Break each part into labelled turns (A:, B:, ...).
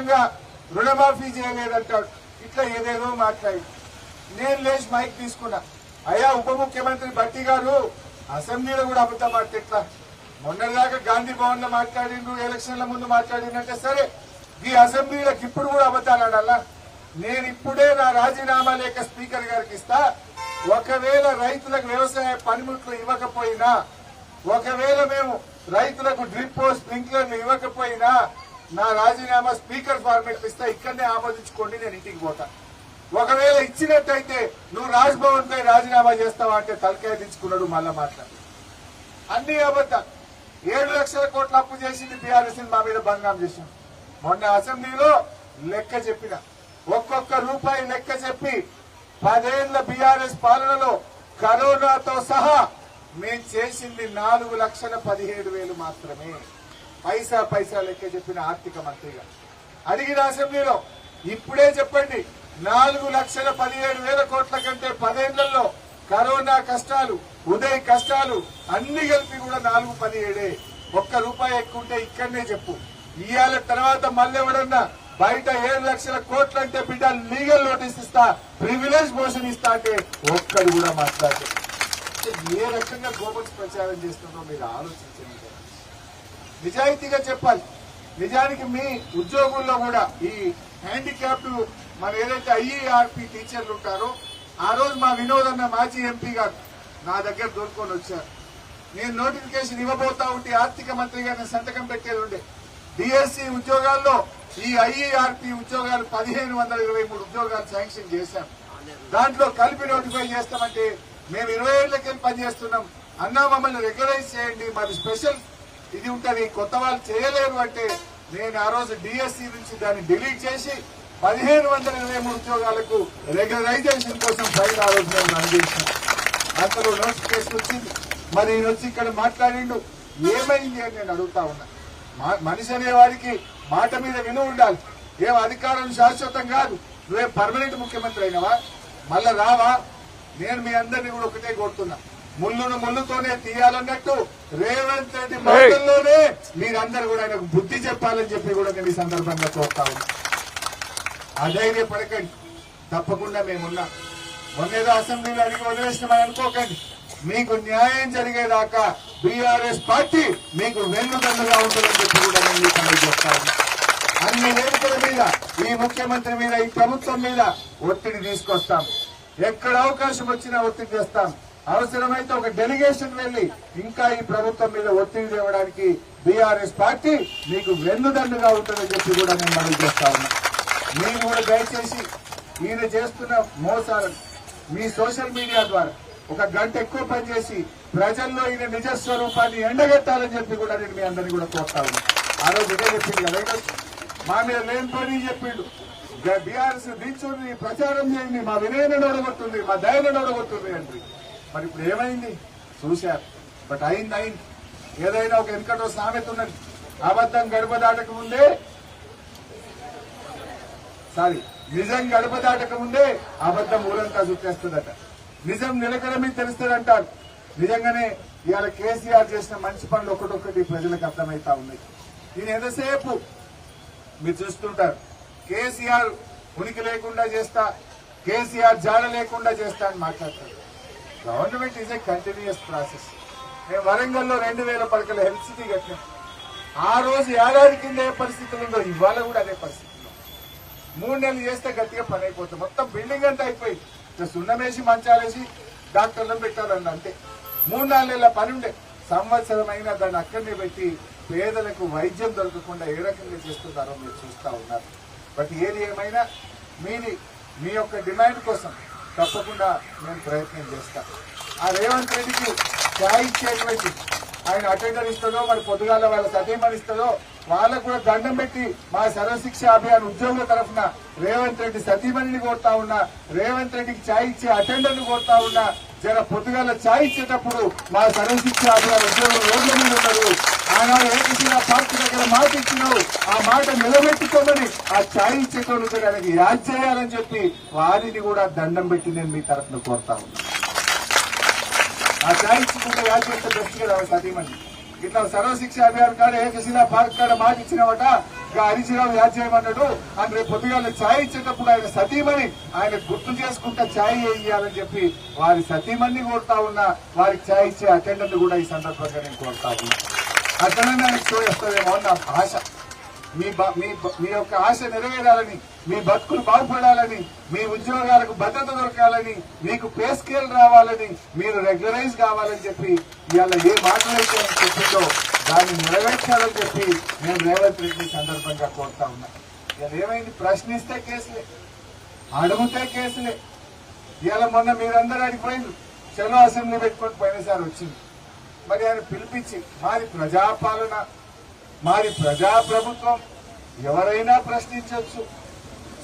A: విధంగా రుణమాఫీ చేయలేదంటాడు. ఇట్లా ఏదేదో మాట్లాడి. నేను లేచి మైక్ తీసుకున్నా. అయ్యా ఉప ముఖ్యమంత్రి భట్టి గారు అసెంబ్లీలో కూడా అబద్ధం ఆడితే ఎట్లా? మొన్నటిదాకా గాంధీ భవన్లో మాట్లాడిండు ఎలక్షన్ల ముందు మాట్లాడిందంటే సరే ఈ అసెంబ్లీలకు ఇప్పుడు కూడా అబద్ధాలు ఆడాలా? నేను ఇప్పుడే నా రాజీనామా లేఖ స్పీకర్ గారికి ఇస్తా. ఒకవేళ రైతులకు వ్యవసాయ పనిముట్లు ఇవ్వకపోయినా ఒకవేళ మేము రైతులకు డ్రిప్ స్ప్రింక్లర్లు ఇవ్వకపోయినా నా రాజీనామా స్పీకర్ ఫార్మేట్ ఇస్తా ఇక్కడనే ఆమోదించుకోండి నేను ఇంటికి పోతా. ఒకవేళ ఇచ్చినట్టయితే నువ్వు రాజ్భవన్ పై రాజీనామా చేస్తావా అంటే తలకాయ తెచ్చుకున్నాడు మళ్ళా మాట్లాడు. అన్ని అబద్ధాలు. ఏడు లక్షల కోట్ల అప్పు చేసింది బీఆర్ఎస్ మా మీద బంగాం చేశాం. మొన్న అసెంబ్లీలో లెక్క చెప్పిన. ఒక్కొక్క రూపాయి లెక్క చెప్పి పదేళ్ళ బీఆర్ఎస్ పాలనలో కరోనాతో సహా మేం చేసింది నాలుగు లక్షల పదిహేడు వేలు మాత్రమే. పైసా పైసా లెక్క చెప్పిన ఆర్థిక మంత్రిగా. అడిగిన అసెంబ్లీలో ఇప్పుడే చెప్పండి నాలుగు లక్షల పదిహేడు వేల కోట్ల కంటే పదేళ్ళలో కరోనా కష్టాలు ఉదయ్ కష్టాలు అన్ని కలిపి కూడా నాలుగు పదిహేడే. ఒక్క రూపాయి ఎక్కువ ఉంటే ఇక్కడనే చెప్పు. ఇవాళ తర్వాత మళ్ళీ ఎవడన్నా బయట ఏడు లక్షల కోట్లు అంటే బిడ్డ లీగల్ నోటీస్ ఇస్తా ప్రివిలేజ్ మోషన్ ఇస్తా అంటే ఒక్కడు కూడా మాట్లాడే ఏ రకంగా గోబల్స్ ప్రచారం చేస్తుందో మీరు ఆలోచించండి. నిజాయితీగా చెప్పాలి. నిజానికి మీ ఉద్యోగుల్లో కూడా ఈ హ్యాండిక్యాప్డ్ మన ఏదైతే ఐఈఆర్పి టీచర్లు ఉంటారో ఆ రోజు మా వినోద్ అన్న మాజీ ఎంపీ గారు నా దగ్గర దొరుకుని వచ్చారు. నేను నోటిఫికేషన్ ఇవ్వబోతా ఉంటే ఆర్థిక మంత్రి గారిని సంతకం పెట్టేది ఉండే. డిఎస్సి ఉద్యోగాల్లో ఈ ఐఈఆర్పి ఉద్యోగాలు పదిహేను వందల ఇరవై మూడు ఉద్యోగాలు శాంక్షన్ చేశాం. దాంట్లో కలిపి నోటిఫై చేస్తామంటే మేము ఇరవై ఏళ్ళకెళ్ళి పనిచేస్తున్నాం. అన్నా మమ్మల్ని రికగ్నైజ్ చేయండి. మరి స్పెషల్ ఇది ఉంటుంది. కొత్త వాళ్ళు చేయలేరు అంటే నేను ఆ రోజు డిఎస్సి నుంచి దాన్ని డిలీట్ చేసి పదిహేను వందల ఇరవై మూడు ఉద్యోగాలకు రెగ్యులరైజేషన్ కోసం ఫైల్ ఆ రోజు మేము అందించాం అంతలో నోటిఫికేషన్ వచ్చింది. మరి ఈయన వచ్చి ఇక్కడ మాట్లాడిండు. ఏమైంది అని నేను అడుగుతా ఉన్నా. మా- మనిషి అనేవాడికి మాట మీద విను ఉండాలి. ఏం అధికారం శాశ్వతం కాదు. నువ్వే పర్మనెంట్ ముఖ్యమంత్రి అయినవా? మళ్ళా రావా? నేను మీ అందరినీ కూడా ఒకటే కోరుతున్నా. ముళ్ళును ముళ్ళుతోనే తీయాలన్నట్టు రేవంత్ రెడ్డి మాటల్లోనే మీరందరూ కూడా ఆయనకు బుద్ధి చెప్పాలని చెప్పి కూడా నేను ఈ సందర్భంగా కోరుతా ఉన్నా అధైర్యపడకండి. తప్పకుండా మేమున్నాం. మొన్నేదో అసెంబ్లీలో అడిగి వదిలేసినామని అనుకోకండి. మీకు న్యాయం జరిగేదాకా బీఆర్ఎస్ పార్టీ మీకు వెన్నుదన్నుగా ఉంటుందని చెప్పి కూడా నేను ఉన్నా. అన్ని వేదికల మీద ఈ ముఖ్యమంత్రి మీద ఈ ప్రభుత్వం మీద ఒత్తిడి తీసుకొస్తాం. ఎక్కడ అవకాశం వచ్చినా ఒత్తిడి చేస్తాం. అవసరమైతే ఒక డెలిగేషన్ వెళ్ళి ఇంకా ఈ ప్రభుత్వం మీద ఒత్తిడి తేవడానికి బీఆర్ఎస్ పార్టీ మీకు వెన్నుదండుగా ఉంటుందని చెప్పి కూడా నేను మనవి చేస్తా ఉన్నా. మీరు కూడా దయచేసి ఈయన చేస్తున్న మోసాలను మీ సోషల్ మీడియా ద్వారా ఒక గంట ఎక్కువ పనిచేసి ప్రజల్లో ఈయన నిజ స్వరూపాన్ని ఎండగట్టాలని చెప్పి కూడా నేను మీ అందరినీ కూడా కోరుతా ఉన్నా. ఆ రోజు ఇదే చెప్పింది కదా మా మీద లేని పని చెప్పిండు. బీఆర్ఎస్ దించుంది ప్రచారం చేయండి మా వినయన నడగొట్టుంది మా దయన నడగొట్టుంది అండి మరి ఇప్పుడు ఏమైంది? చూశారు. బట్ అయింది అయింది. ఏదైనా ఒక వెనుకటో సామెత ఉన్నది. అబద్ధం గడప దాటక ముందే సారీ నిజం గడప దాటక ముందే అబద్ధం ఊరంతా చుట్టేస్తుందట. నిజం నిలకడమే తెలుస్తుందంటారు. నిజంగానే ఇవాళ కేసీఆర్ చేసిన మంచి పనులు ఒకటొక్కటి ప్రజలకు అర్థమైతా ఉన్నాయి. నేను ఎంతసేపు మీరు చూస్తుంటారు? కేసీఆర్ ఉనికి లేకుండా చేస్తా కేసీఆర్ జాడ లేకుండా చేస్తా అని మాట్లాడతారు. Government is a continuous process మేము వరంగల్లో రెండు వేల పడకల హెల్త్ సిటీ కట్టాం ఆ రోజు ఏడాది కింద ఏ పరిస్థితులు ఉందో ఇవాళ కూడా అదే పరిస్థితుల్లో మూడు నెలలు చేస్తే గట్టిగా పని అయిపోతుంది. మొత్తం బిల్డింగ్ అంతా అయిపోయింది. సున్నమేసి మంచాలేసి డాక్టర్లను పెట్టాలన్న అంతే. మూడు నాలుగు నెలల పని ఉండే. సంవత్సరమైనా దాన్ని అక్కడనే పెట్టి పేదలకు వైద్యం దొరకకుండా ఏ రకంగా చేస్తున్నారో మీరు చూస్తూ ఉన్నారు. బట్ ఏది ఏమైనా మీది మీ యొక్క డిమాండ్ కోసం తప్పకుండా నేను ప్రయత్నం చేస్తా. ఆ రేవంత్ రెడ్డికి ఛాయ్ ఇచ్చేటువంటి ఆయన అటెండర్ ఇస్తుందో మరి పొద్దుగాల వాళ్ళ సతీమణి ఇస్తుందో వాళ్ళకు కూడా దండం పెట్టి మా సర్వశిక్ష అభియాన్ ఉద్యోగుల తరఫున రేవంత్ రెడ్డి సతీమణిని కోరుతా ఉన్నా రేవంత్ రెడ్డికి ఛాయ్ ఇచ్చే అటెండర్ని కోరుతా ఉన్నా జర పొద్దుగాల ఛాయ్ ఇచ్చేటప్పుడు మా సర్వశిక్ష అభియాన్ ఉద్యోగులు రోడ్ల మీద ఉన్నారు. పార్టీ మాట ఇచ్చినావు. ఆ మాట నిలబెట్టుకోమని ఆ ఛాయ్ ఇచ్చేటోళ్ళు ఆయనకి యాద్ చేయాలని చెప్పి వారిని కూడా దండం పెట్టి నేను మీ తరఫున కోరుతా ఆ ఛాయ్ ఇచ్చుకుంటే యాద్ చేస్తే బెస్ట్ కదా సతీమణి ఇట్లా సర్వశిక్ష అభియాన్ కాడ ఏకశిలా పార్క్ కాడ మాట ఇచ్చినవట. ఇంకా హరీశ్రావు యాద్ చేయమన్నాడు. అని రేపు పొద్దుగాల ఛాయ్ ఇచ్చేటప్పుడు ఆయన సతీమణి ఆయన గుర్తు చేసుకుంటా ఛాయ్ వేయాలని చెప్పి వారి సతీమణి కోరుతా ఉన్నా. వారికి ఛాయ్ ఇచ్చే అటెండెంట్ కూడా ఈ సందర్భంగా నేను కోరుతా ఉన్నా. అటెండెంట్ ఆయనకు అని నా ఆశ. మీ బ- మీ మీ యొక్క ఆశ నెరవేరాలని మీ బతుకులు బాగుపడాలని మీ ఉద్యోగాలకు భద్రత దొరకాలని మీకు పే స్కేల్ రావాలని మీరు రెగ్యులరైజ్ కావాలని చెప్పి ఇవాళ ఏ మాటలైతే చెప్పిందో దాన్ని నెరవేర్చాలని చెప్పి నేను రేవంత్ రెడ్డి సందర్భంగా కోరుతా ఉన్నా. ఇవాళ ఏమైంది? ప్రశ్నిస్తే కేసులే అడుగుతే కేసులే. ఇవాళ మొన్న మీరందరూ అడిగిపోయింది చలో అసెంబ్లీ పెట్టుకొని పోయినసారి వచ్చింది. మరి ఆయన పిలిపించి మాది ప్రజాపాలన మాది ప్రజాప్రభుత్వం ఎవరైనా ప్రశ్నించవచ్చు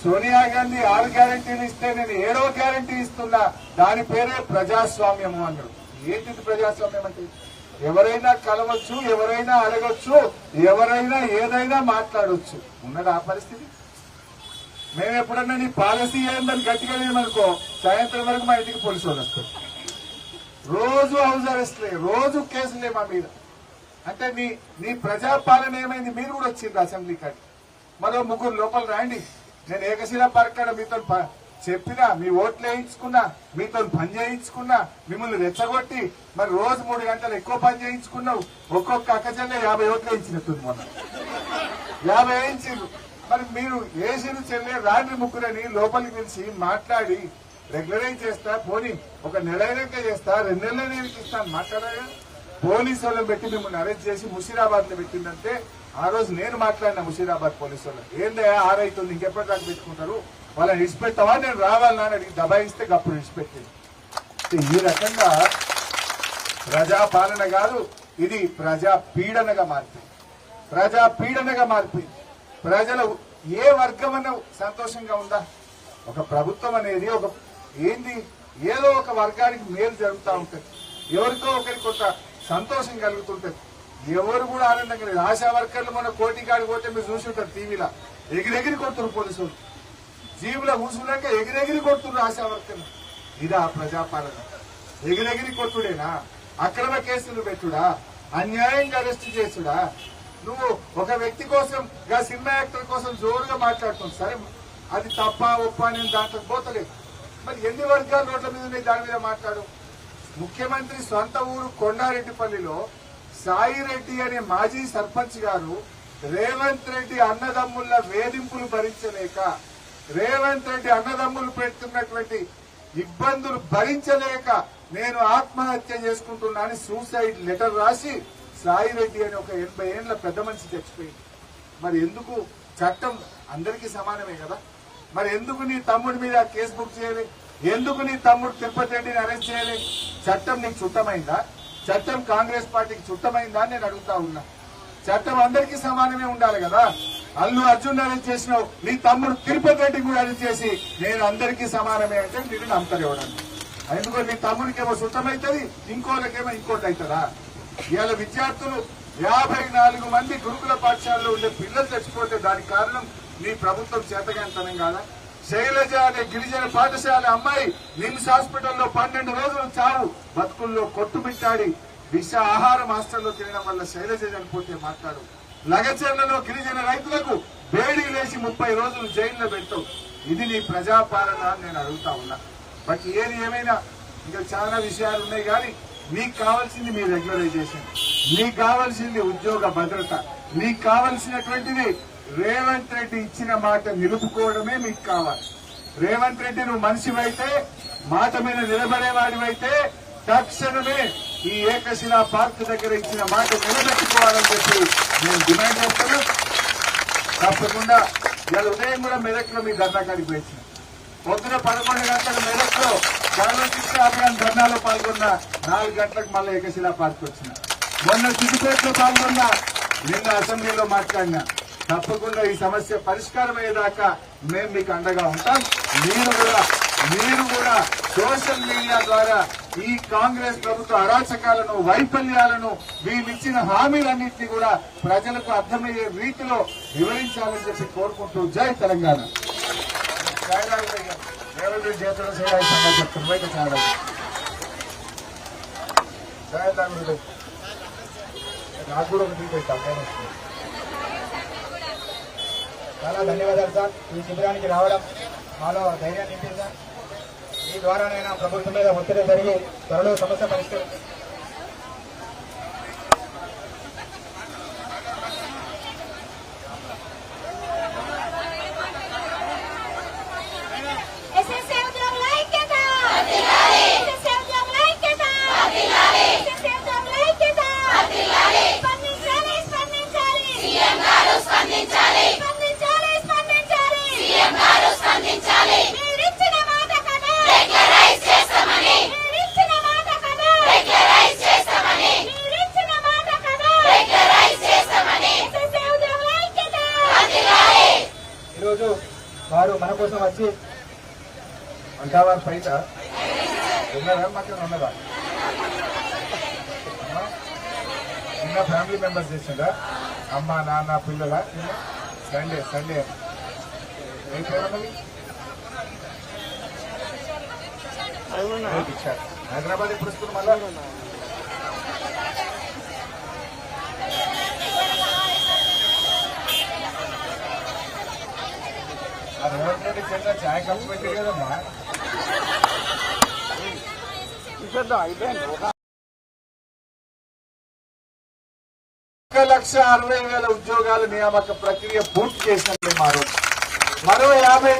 A: సోనియా గాంధీ ఆరు గ్యారంటీలు ఇస్తే నేను ఏడో గ్యారంటీ ఇస్తున్నా. దాని పేరే ప్రజాస్వామ్యము అన్నాడు ఏంటిది ప్రజాస్వామ్యం అంటే? ఎవరైనా కలవచ్చు ఎవరైనా అడగొచ్చు ఎవరైనా ఏదైనా మాట్లాడవచ్చు ఉన్నది ఆ పరిస్థితి. మేము ఎప్పుడన్నా నీ పాలసీ ఏందని గట్టిగా లేమనుకో సాయంత్రం వరకు మా ఇంటికి పోలీసు వాళ్ళు వస్తారు. రోజు హౌస్ అరెస్ట్లే రోజు కేసులే మా మీద. అంటే నీ నీ ప్రజాపాలన ఏమైంది? మీరు కూడా వచ్చింది అసెంబ్లీ కాడి మరో ముగ్గురు లోపల రాండి నేను ఏకశిలా పరకాడ మీతో చెప్పినా మీ ఓట్లు వేయించుకున్నా మీతో పని చేయించుకున్నా మిమ్మల్ని రెచ్చగొట్టి మరి రోజు మూడు గంటలు ఎక్కువ పని చేయించుకున్నావు. ఒక్కొక్క అక్కజల్లే యాభై ఓట్లు వేయించినట్టుంది మొన్న. యాభై వేయించిండ్రు మరి మీరు వేసిన చెల్లె రాండి ముగ్గురని లోపలికి పిలిచి మాట్లాడి రెగ్యులరైజ్ చేస్తా పోనీ ఒక నెల అయినాక చేస్తా రెండు నెలలు నేను ఇస్తాను మాట్లాడాలి పోలీసు వాళ్ళని పెట్టి మిమ్మల్ని అరెస్ట్ చేసి ముషీరాబాద్లో పెట్టిందంటే ఆ రోజు నేను మాట్లాడిన ముషీరాబాద్ పోలీసు వాళ్ళు ఏందయ్యా ఆరైతుంది ఇంకెప్పటి దాకా పెట్టుకుంటారు? వాళ్ళని విడిచిపెట్టావా నేను రావాలని అని అడిగి దబాయిస్తే గప్పుడు విడిచిపెట్టింది ఈ రకంగా ప్రజా పాలన కాదు ఇది ప్రజా పీడనగా మారిపోయింది. ప్రజా పీడనగా మారిపోయింది. ప్రజలు ఏ వర్గమన్న సంతోషంగా ఉందా? ఒక ప్రభుత్వం అనేది ఒక ఏంది? ఏదో ఒక వర్గానికి మేలు జరుగుతూ ఉంటుంది. ఎవరికో ఒకరికి కొంత సంతోషం కలుగుతుంటది. ఎవరు కూడా ఆనందంగా లేదు. ఆశా వర్కర్లు మన కోటి కాడికి పోతే మీరు చూసి ఉంటారు టీవీలో. ఎగిరెగిరి కొడుతున్నారు పోలీసులు. జీవుల కూసుకున్నాక ఎగిరెగిరి కొడుతున్నారు ఆశా వర్కర్లు. ఇదా ప్రజాపాలన. ఎగిరెగిరి కొట్టుడేనా? అక్రమ కేసులు పెట్టుడా? అన్యాయంగా అరెస్ట్ చేసుడా నువ్వు ఒక వ్యక్తి కోసం సినిమా యాక్టర్ కోసం జోరుగా మాట్లాడుతున్నావు. సరే అది తప్ప ఒప్ప నేను దాంట్లో పోతలేదు. ఎన్ని వర్గాలు రోడ్ల మీద ఉన్నాయి దాని మీద మాట్లాడు. ముఖ్యమంత్రి సొంత ఊరు కొండారెడ్డిపల్లిలో సాయి రెడ్డి అనే మాజీ సర్పంచ్ గారు రేవంత్ రెడ్డి అన్నదమ్ముల వేధింపులు భరించలేక రేవంత్ రెడ్డి అన్నదమ్ములు పెడుతున్నటువంటి ఇబ్బందులు భరించలేక నేను ఆత్మహత్య చేసుకుంటున్నాను సూసైడ్ లెటర్ రాసి సాయి రెడ్డి అని ఒక ఎనభై ఏళ్ళ పెద్ద మనిషి చచ్చిపోయింది. మరి ఎందుకు? చట్టం అందరికీ సమానమే కదా? మరి ఎందుకు నీ తమ్ముడి మీద కేసు బుక్ చేయాలి? ఎందుకు నీ తమ్ముడు తిరుపతి రెడ్డిని అరెస్ట్ చేయాలి? చట్టం నీకు చుట్టమైందా చట్టం కాంగ్రెస్ పార్టీకి చుట్టమైందా అని నేను అడుగుతా ఉన్నా. చట్టం అందరికీ సమానమే ఉండాలి కదా? అల్లు అర్జున్ అరెస్ట్ చేసినావు నీ తమ్ముడు తిరుపతి రెడ్డి కూడా అరెస్ట్ చేసి నేను అందరికీ సమానమే అంటే నేను నమ్ముతారు ఎందుకో నీ తమ్ముడికేమో సుట్టమవుతుంది ఇంకోళ్ళకేమో ఇంకోటి అవుతుందా ఇవాళ విద్యార్థులు యాభై నాలుగు మంది గురుకుల పాఠశాలలో ఉండే పిల్లలు చచ్చిపోతే దానికి కారణం నీ ప్రభుత్వం చేతగాంతనం కాదా? శైలజ అనే గిరిజన పాఠశాల అమ్మాయి నిమ్స్ హాస్పిటల్లో పన్నెండు రోజులు చావు. బతుకుల్లో కొట్టుమిట్టాడి విష ఆహారం హాస్టల్లో తినడం వల్ల శైలజ చనిపోతే మాట్లాడు. లగచర్లలో గిరిజన రైతులకు వేడి లేచి ముప్పై రోజులు జైల్లో పెట్టావు ఇది నీ ప్రజాపాలన అని నేను అడుగుతా ఉన్నా. బట్ ఏది ఏమైనా ఇంకా చాలా విషయాలు ఉన్నాయి కానీ మీకు కావాల్సింది మీ రెగ్యులరైజేషన్. మీకు కావాల్సింది ఉద్యోగ భద్రత. మీకు కావాల్సినటువంటిది రేవంత్ రెడ్డి ఇచ్చిన మాట నిలుపుకోవడమే మీకు కావాలి. రేవంత్ రెడ్డి నువ్వు మనిషివైతే మాట మీద నిలబడేవాడివైతే తక్షణమే ఈ ఏకశిలా పార్క్ దగ్గర ఇచ్చిన మాట నిలబెట్టుకోవాలని చెప్పి నేను డిమాండ్ చేస్తాను. తప్పకుండా ఇవాళ ఉదయం కూడా మెదక్లో మీ ధర్నా కాడికి వచ్చిన పొద్దున పదకొండు గంటల మెదక్లో సర్వశిక్ష అభియాన్ ధర్నాలో పాల్గొన్న నాలుగు గంటలకు మళ్ళీ ఏకశిలా పార్క్ వచ్చిన మొన్న సిద్దిపేటలో పాల్గొన్న నిన్న అసెంబ్లీలో మాట్లాడినా తప్పకుండా ఈ సమస్య పరిష్కారం అయ్యేదాకా మేము మీకు అండగా ఉంటాం. మీరు కూడా మీరు కూడా సోషల్ మీడియా ద్వారా ఈ కాంగ్రెస్ ప్రభుత్వ అరాచకాలను వైఫల్యాలను వీళ్ళిచ్చిన హామీలన్నింటినీ కూడా ప్రజలకు అర్థమయ్యే రీతిలో వివరించాలని చెప్పి కోరుకుంటూ జై తెలంగాణ. రేవంత్ చేతుల సేవ బయట చాలా జై నాకు కూడా ఒక టీ
B: చాలా ధన్యవాదాలు సార్. ఈ శిబిరానికి రావడం మాలో ధైర్యాన్ని నింపింది సార్. ఈ ద్వారానైనా ప్రభుత్వం మీద ఒత్తిడి జరిగి త్వరలో సమస్య పరిష్కరి
C: ఎస్ఎస్ఏ ఉద్యోగుల ఐక్యత ఎస్ఎస్ఏ ఉద్యోగుల ఐక్యత ఎస్ఎస్ఏ ఉద్యోగుల ఐక్యత స్పందించాలి స్పందించాలి సీఎం గారు స్పందించాలి స్పందించాలి స్పందించాలి సీఎం గారు స్పందించాలి మీరిచ్చిన మాట కదా రెగ్యులరైజ్ చేస్తామని మీరిచ్చిన మాట కదా రెగ్యులరైజ్ చేస్తామని మీరిచ్చిన మాట కదా రెగ్యులరైజ్ చేస్తామని ఎస్ఎస్ఏ ఉద్యోగుల ఐక్యత
B: ఈరోజు వారు మన కోసం వచ్చి
A: అంటావా పైట ఉన్నారా? మాత్రం ఉన్నదా? చిన్న ఫ్యామిలీ మెంబర్స్ చేసిందా? అమ్మ నాన్న పిల్లల? Sunday Sunday. ఏం దీక్ష. హైదరాబాద్ ఎప్పుడు వస్తుంది మళ్ళా ఆ రేవంత్ కప్పు పెట్టి కదమ్మా? ఒక లక్ష అరవై వేల ఉద్యోగాల నియామక ప్రక్రియ పూర్తి చేసినట్టు మరో. మరో యాభై